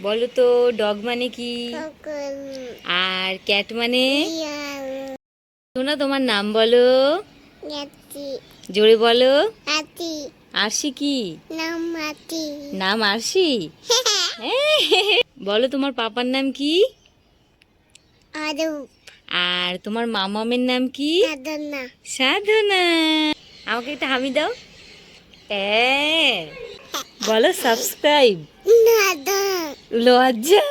বলো তো ডগ মানে কি? আর ক্যাট মানে? শোনা তোমার নাম বলো। জোরে বলো। আরশি কি? নাম আরশি? বলো তোমার পাপার নাম কি? আর তোমার মামামের নাম কি? সাধনা। আমাকে একটা হামি দাও। হ্যাঁ। বলো সাবস্ক্রাইব লজ্জা।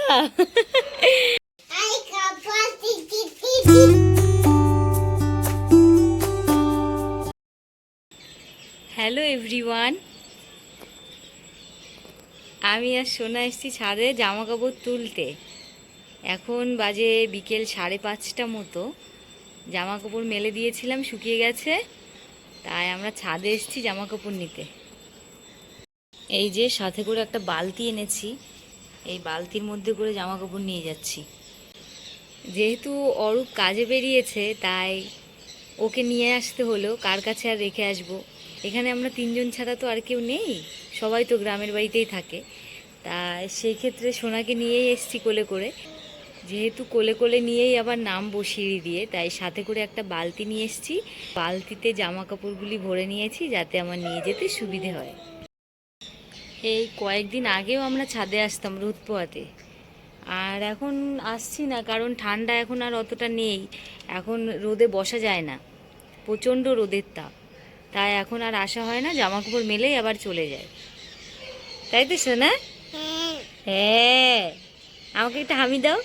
Hello everyone. আমি আর সোনা এসেছি ছাদে জামা কাপড় তুলতে। এখন বাজে বিকেল সাড়ে পাঁচটা মতো। জামা কাপড় মেলে দিয়েছিলাম, শুকিয়ে গেছে। তাই আমরা ছাদে এসেছি জামা কাপড় নিতে। এই যে সাথে করে একটা বালতি এনেছি। এই বালতির মধ্যে করে জামা কাপড় নিয়ে যাচ্ছি। যেহেতু অরূপ কাজে বেরিয়েছে, তাই ওকে নিয়ে আসতে হলো, কার কাছে আর রেখে আসব। এখানে আমরা তিনজন ছাড়া তো আর কেউ নেই, সবাই তো গ্রামের বাড়িতেই থাকে। তা সেই ক্ষেত্রে সোনাকে নিয়েই এসছি কোলে করে। যেহেতু কোলে কোলে নিয়েই আবার নাম বসিয়ে দিয়ে, তাই সাথে করে একটা বালতি নিয়ে এসছি। বালতিতে জামা কাপড়গুলি ভরে নিয়েছি, যাতে আমার নিয়ে যেতে সুবিধে হয়। এই কয়েকদিন আগেও আমরা ছাদে আসতাম রোদ পোয়াতে আর এখন আসছি না কারণ ঠান্ডা এখন আর অতটা নেই। এখন রোদে বসা যায় না প্রচণ্ড রোদের তাপ। তাই এখন আর আসা হয় না জামা কাপড় মেলেই আবার চলে যায়। তাই তো শোনা হ্যাঁ আমাকে একটা হামি দাও।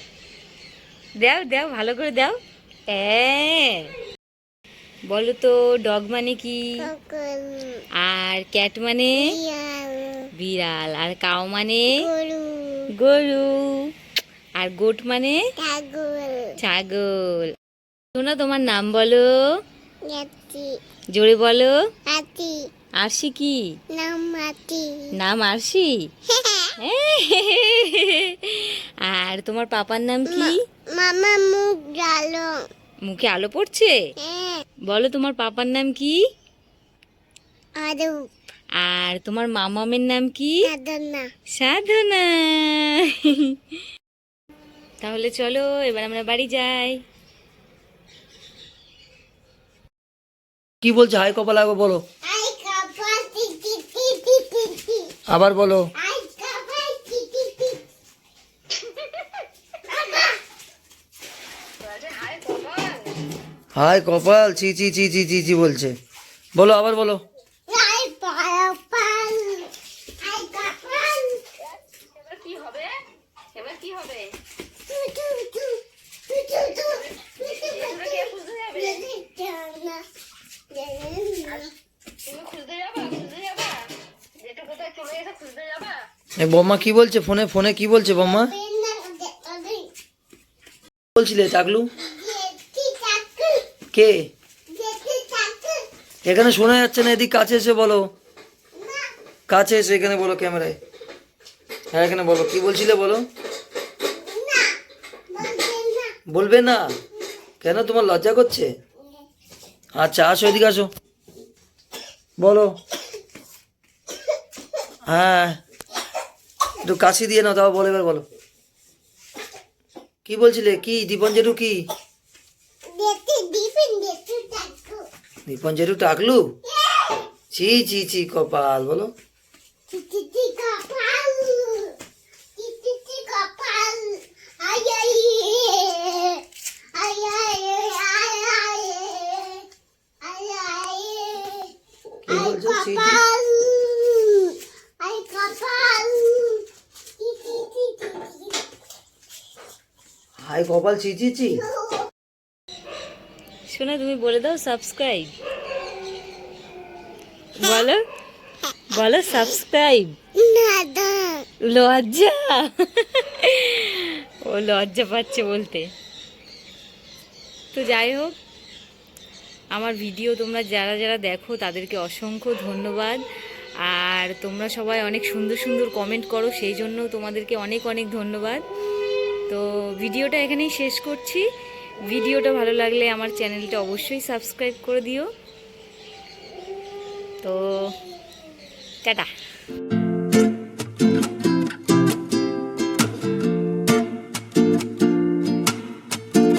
দাও দাও ভালো করে দাও। হ্যাঁ। বলো তো ডগ মানে কি? আর ক্যাট মানে? বিড়াল। আর কাউ মানে? গরু। আর গোট মানে? ছাগল। শোনা তোমার নাম বলো। জোরে বলো। আরশি কি? নাম আরশি? আর তোমার পাপার নাম কি? মামা মুখ ডালো। মুখে আলো পড়ছে? বলো তোমার পাপার নাম কি? আরও আর তোমার মামামের নাম কি? সাধনা। সাধনা। তাহলে চলো এবার আমরা বাড়ি যাই। কি বলছে? হাই কপাল আগে বলো। আবার বলো। আই কাপা টি টি টি। হাই কপাল চি চি চি চি চি চি বলছে। বলো আবার বলো। যাবা? এই বম্মা কি বলছে ফোনে? ফোনে কি বলছে বম্মা বলছিলে চাকলু? কে? এখানে শোনা যাচ্ছে না এদিক কাছে এসে বলো। কাছে এসে এখানে বলো ক্যামেরায়। হ্যাঁ এখানে বলো। কি বলছিলে বলো? বলবে না। কেন তোমার লজ্জা করছে? আচ্ছা আসো এদিকে আসো। বলো। হ্যাঁ। একটু কাশি দিয়ে নাও তাও বলো এবার বলো। কি বলছিলে? কি? দীপন জেঠু কি? দীপন জেঠু টাকলু ছি ছি ছি কপাল বলো। হাই কপাল ছি শোনা তুমি বলে দাও সাবস্ক্রাইব বলো। বলো সাবস্ক্রাইব. লজ্জা। ও লজ্জা পাচ্ছে বলতে। তো যাই হোক আমার ভিডিও তোমরা যারা যারা দেখো, তাদেরকে অসংখ্য ধন্যবাদ। আর তোমরা সবাই অনেক সুন্দর সুন্দর কমেন্ট করো, সেই জন্য তোমাদেরকে অনেক অনেক ধন্যবাদ। তো ভিডিওটা এখানেই শেষ করছি। ভিডিওটা ভালো লাগলে আমার চ্যানেলটা অবশ্যই সাবস্ক্রাইব করে দিও। তো, টাটা।